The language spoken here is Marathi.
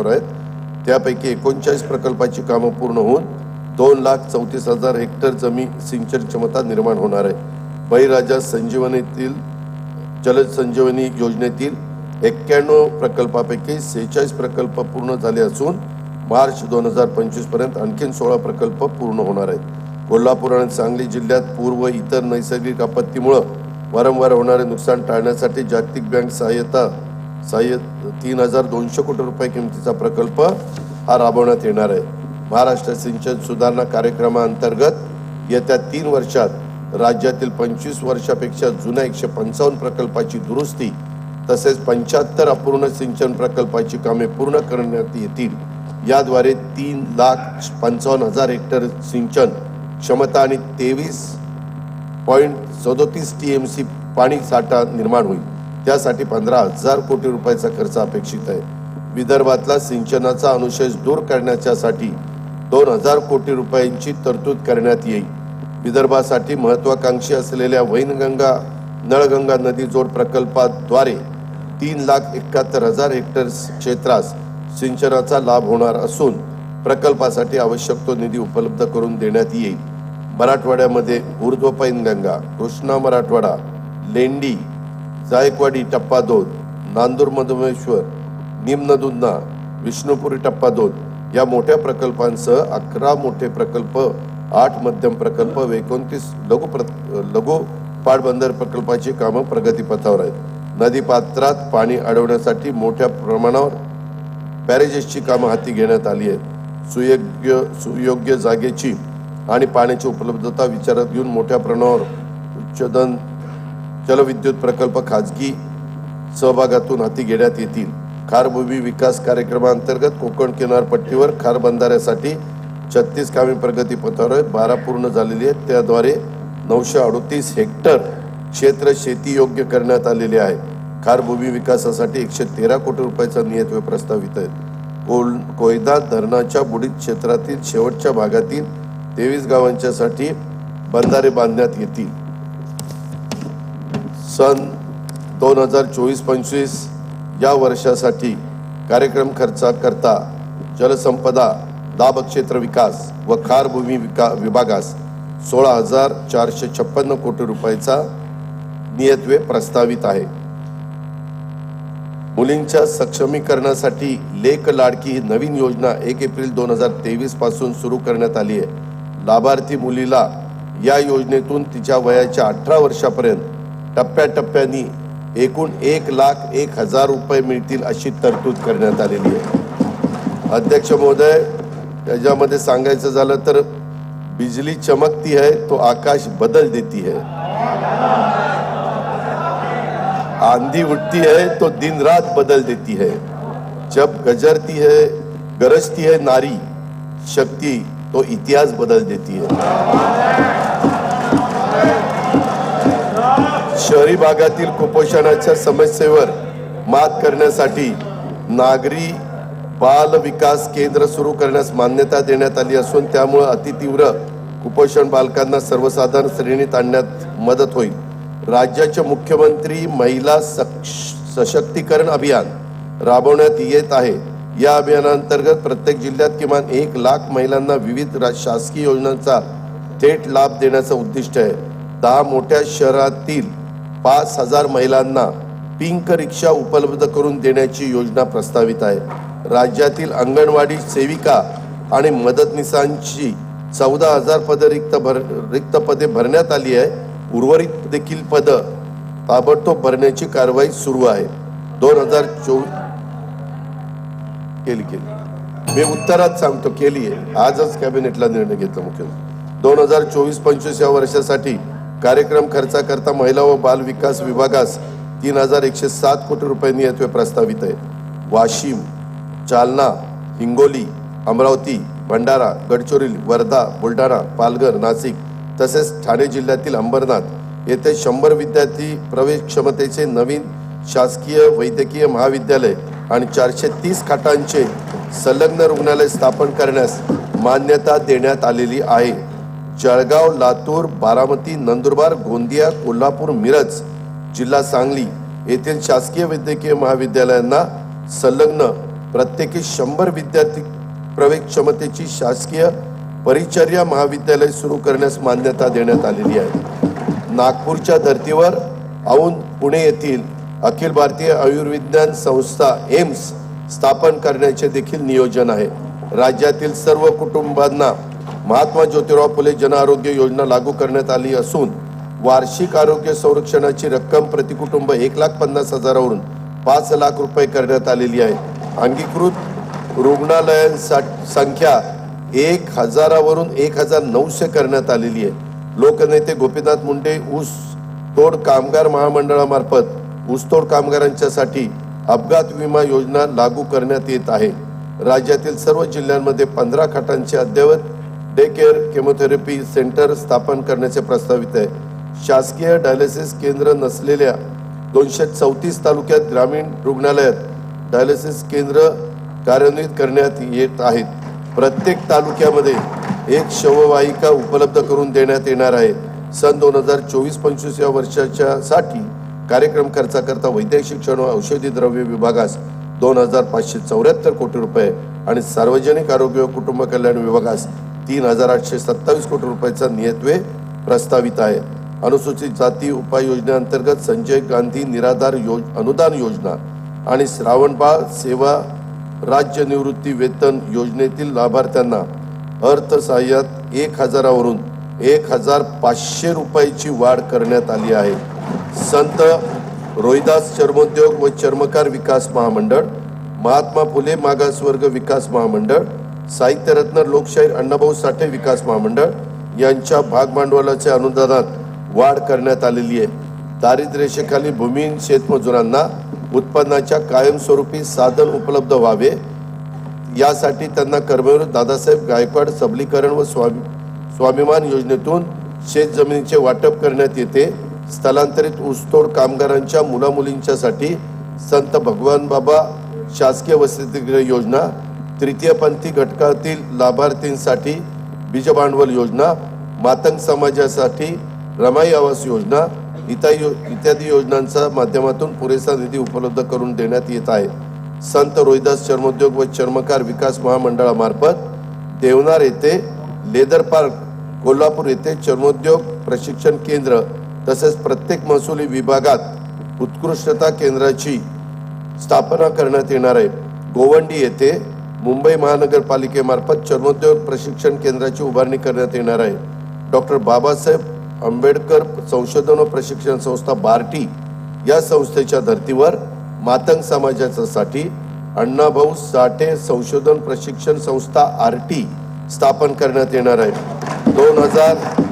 आहेत. त्यापैकी एकोणचाळीस प्रकल्पाची कामं पूर्ण होऊन दोन लाख चौतीस हजार हेक्टर जमीन सिंचन क्षमता निर्माण होणार आहे. बळीराजा संजीवनीतील जल संजीवनी योजनेतील एक्क्याण्णव प्रकल्पापैकी सेहेचाळीस प्रकल्प पूर्ण झाले असून मार्च दोन हजार पंचवीसपर्यंत आणखीन सोळा प्रकल्प पूर्ण होणार आहेत. कोल्हापूर आणि सांगली जिल्ह्यात पूर व इतर नैसर्गिक आपत्तीमुळं वारंवार होणारे नुकसान टाळण्यासाठी जागतिक बँक सहाय्यता साह्य तीन हजार दोनशे कोटी रुपये किमतीचा प्रकल्प हा राबवण्यात येणार आहे. महाराष्ट्र सिंचन सुधारणा कार्यक्रमाअंतर्गत येत्या तीन वर्षात राज्यातील पंचवीस वर्षापेक्षा जुन्या एकशे पंचावन्न प्रकल्पाची दुरुस्ती तसेच पंच्याहत्तर अपूर्ण सिंचन प्रकल्पाची कामे पूर्ण करण्यात येतील. याद्वारे तीन लाख पंचावन्न हजार हेक्टर सिंचन क्षमता आणि तेवीस पॉईंट सदोतीस टी एम सी पाणी साठा निर्माण होईल. त्यासाठी पंधरा हजार कोटी रुपयाचा खर्च अपेक्षित आहे. विदर्भातला सिंचनाचा अनुशेष दूर करण्याच्यासाठी दोन हजार कोटी रुपयांची तरतूद करण्यात येईल. विदर्भासाठी महत्वाकांक्षी असलेल्या वैनगंगा नळगंगा नदी जोड प्रकल्पाद्वारे तीन लाख एकाहत्तर हजार हेक्टर क्षेत्रास सिंचनाचा लाभ होणार असून प्रकल्पासाठी आवश्यक तो निधी उपलब्ध करून देण्यात येईल. मराठवाड्यामध्ये ऊर्ध्व पैनगंगा कृष्णा मराठवाडा लेंडी जायकवाडी टप्पा दोन नांदूर मधुमेश्वर निम्नदुन्ना विष्णुपुरी टप्पा दोन. या मोठ्या प्रकल्पांसह अकरा मोठे प्रकल्प आठ मध्यम प्रकल्प व एकोणतीस लघु प्र लघु पाटबंदर प्रकल्पाची कामं प्रगतीपथावर आहेत. नदीपात्रात पाणी अडवण्यासाठी मोठ्या प्रमाणावर बॅरेजेसची कामं हाती घेण्यात आली आहेत. सुयोग्य सुयोग्य जागेची आणि पाण्याची उपलब्धता विचारात घेऊन मोठ्या प्रमाणावर उच्चदन जलविद्युत प्रकल्प खाजगी सहभागातून हाती घेण्यात येतील. खारभूमी विकास कार्यक्रमाअंतर्गत कोकण किनारपट्टीवर खार बंधाऱ्यासाठी छत्तीस कामे प्रगतीपथावर बारा पूर्ण झालेली आहेत. त्याद्वारे नऊशे अडोतीस हेक्टर क्षेत्र शेती योग्य करण्यात आलेले आहे. खारभूमी विकासासाठी एकशे तेरा कोटी रुपयाचा नियतव्यय प्रस्तावित आहे कोल कोयदा धरणाच्या बुडीत क्षेत्रातील शेवटच्या भागातील तेवीस गावांच्यासाठी बंधारे बांधण्यात येतील. सन दोन हजार चोवीस पंचवीस या वर्षासाठी कार्यक्रम खर्चाकरता जलसंपदा दाब क्षेत्र विकास व खारभूमी विका विभागास सोळा हजार चारशे छप्पन्न कोटी रुपयाचा नियत्वे प्रस्तावित आहे. मुलींच्या सक्षमीकरणासाठी लेख लाडकी ही नवीन योजना एक एप्रिल दोन हजार तेवीसपासून सुरू करण्यात आली आहे. लाभार्थी मुलीला या योजनेतून तिच्या वयाच्या अठरा वर्षापर्यंत टप्प्याटप्प्यानी एकूण एक लाख एक हजार रुपये मिळतील अशी तरतूद करण्यात आलेली आहे. अध्यक्ष महोदय त्याच्यामध्ये सांगायचं झालं तर बिजली चमकती है तो आकाश बदल देती है आंधी उठती है तो दिन रात बदल देती है जब गजरती है गरजती है नारी शक्ति तो इतिहास बदल देती है शहरी भागातील कुपोषणाच्या समस्येवर मात करण्यासाठी नागरी बाल विकास केंद्र सुरू करण्यास मान्यता देण्यात आली असून त्यामुळे अतितीव्र कुपोषण बालकांना सर्वसाधारण श्रेणीत आणण्यात मदत होईल. राज्याचे मुख्यमंत्री महिला सक्ष- सशक्तीकरण अभियान राबवण्यात येत आहे. या अभियानांतर्गत प्रत्येक जिल्ह्यात किमान एक लाख महिलांना विविध शासकीय योजनांचा थेट लाभ देण्याचं उद्दिष्ट आहे. दहा मोठ्या शहरातील पाच हजार महिलांना पिंक रिक्षा उपलब्ध करून देण्याची योजना प्रस्तावित आहे. राज्यातील अंगणवाडी सेविका आणि मदतनीसांची चौदा हजार पदे रिक्त भर रिक्त पदे भरण्यात आली आहे. उर्वरित देखील पदं ताबडतोब भरण्याची कारवाई सुरू आहे. दोन हजार चोवीस केली केली. मी उत्तरात सांगतो केली आहे. आजच कॅबिनेटला निर्णय घेतला मुख्यमंत्री दोन हजार चोवीस पंचवीस या वर्षासाठी कार्यक्रम खर्चाकरता महिला व बाल विकास विभागास तीन हजार एकशे सात कोटी रुपये नियत्वे प्रस्तावित आहे. वाशिम जालना हिंगोली अमरावती भंडारा गडचिरोली वर्धा बुलढाणा पालघर नाशिक तसेच ठाणे जिल्ह्यातील अंबरनाथ येथे शंभर विद्यार्थी प्रवेश क्षमतेचे नवीन शासकीय वैद्यकीय महाविद्यालय आणि चारशे तीस खाटांचे संलग्न रुग्णालय स्थापन करण्यास मान्यता देण्यात आलेली आहे. जळगाव लातूर बारामती नंदुरबार गोंदिया कोल्हापूर मिरज जिल्हा सांगली येथील शासकीय वैद्यकीय महाविद्यालयांना संलग्न प्रत्येकी शंभर विद्यार्थी प्रवेश क्षमतेची शासकीय परिचर्या महाविद्यालय सुरू करण्यास मान्यता देण्यात आलेली आहे. नागपूरच्या धर्तीवर औंध पुणे येथील अखिल भारतीय आयुर्विज्ञान संस्था एम्स स्थापन करण्याचे देखील नियोजन आहे. राज्यातील सर्व कुटुंबांना महात्मा ज्योतिराव फुले जन आरोग्य योजना लागू करण्यात आली असून वार्षिक आरोग्य संरक्षणाची रक्कम प्रतिकुटुंब एक लाख पन्नास हजारावरून पाच लाख रुपये करण्यात आलेली आहे. अंगीकृत रुग्णालयांसा संख्या एक हजारावरून एक हजार नऊशे करण्यात आलेली आहे. लोकनेते गोपीनाथ मुंडे ऊस तोड कामगार महामंडळामार्फत ऊसतोड कामगारांच्यासाठी अपघात विमा योजना लागू करण्यात येत आहे. राज्यातील सर्व जिल्ह्यांमध्ये पंधरा खाटांचे अद्ययावत डे केअर केमोथेरपी सेंटर स्थापन करण्याचे प्रस्तावित आहे. शासकीय डायलिसिस केंद्र नसलेल्या दोनशे चौतीस तालुक्यात ग्रामीण रुग्णालयात डायलिसिस केंद्र कार्यान्वित करण्यात येत आहेत. प्रत्येक तालुक्यामध्ये एक शववाहिका उपलब्ध करून देण्यात येणार आहे. सन दोन हजार चोवीस पंचवीस या वर्षाच्या साठी कार्यक्रम खर्चाकरता वैद्यक शिक्षण व औषधी द्रव्य विभागास दोन हजार पाचशे चौऱ्याहत्तर कोटी रुपये आणि सार्वजनिक आरोग्य व कुटुंब कल्याण विभागास तीन हजार आठशे सत्तावीस कोटी रुपयाचा नियत्वे प्रस्तावित आहे. अनुसूचित जाती उपाययोजनेअंतर्गत संजय गांधी निराधार योज अनुदान योजना आणि श्रावणबाळ सेवा राज्य निवृत्ती वेतन योजनेतील लाभार्थ्यांना अर्थसहाय्यात एक हजारावरून एक हजार पाचशे रुपयाची वाढ करण्यात आली आहे. संत रोहिदास चर्मोद्योग व चर्मकार विकास महामंडळ महात्मा फुले मागासवर्ग विकास महामंडळ साहित्यरत्न लोकशाहीर अण्णाभाऊ साठे विकास महामंडळ यांच्या भागभांडवलाच्या अनुदानात वाढ करण्यात आलेली आहे. दारिद्र्यरेषेखाली भूमिहीन शेतमजुरांना उत्पन्नाच्या कायमस्वरूपी साधन उपलब्ध व्हावे यासाठी त्यांना कर्मवीर दादासाहेब गायकवाड सबलीकरण व स्वामी स्वाभिमान योजनेतून शेत जमिनीचे वाटप करण्यात येते. स्थलांतरित ऊसतोड कामगारांच्या मुलामुलींच्यासाठी संत भगवान बाबा शासकीय वसतिगृह योजना तृतीयपंथी घटकातील लाभार्थींसाठी बीज भांडवल योजना मातंग समाजासाठी रमाई आवास योजना इत्यादी इत्यादी योजनांच्या माध्यमातून पुरेसा निधी उपलब्ध करून देण्यात येत आहे. संत रोहिदास चर्मोद्योग व चर्मकार विकास महामंडळामार्फत देवनार येथे लेदर पार्क कोल्हापूर येथे चर्मोद्योग प्रशिक्षण केंद्र तसेच प्रत्येक महसुली विभागात उत्कृष्टता केंद्राची स्थापना करण्यात येणार आहे. गोवंडी येथे मुंबई महानगरपालिकेमार्फत चर्मोद्योग प्रशिक्षण केंद्राची उभारणी करण्यात येणार आहे. डॉक्टर बाबासाहेब आंबेडकर संशोधन व प्रशिक्षण संस्था बार्टी या संस्थेच्या धर्तीवर मातंग समाजासाठी अण्णाभाऊ साठे संशोधन प्रशिक्षण संस्था आर टी स्थापन करण्यात येणार आहे. दोन हजार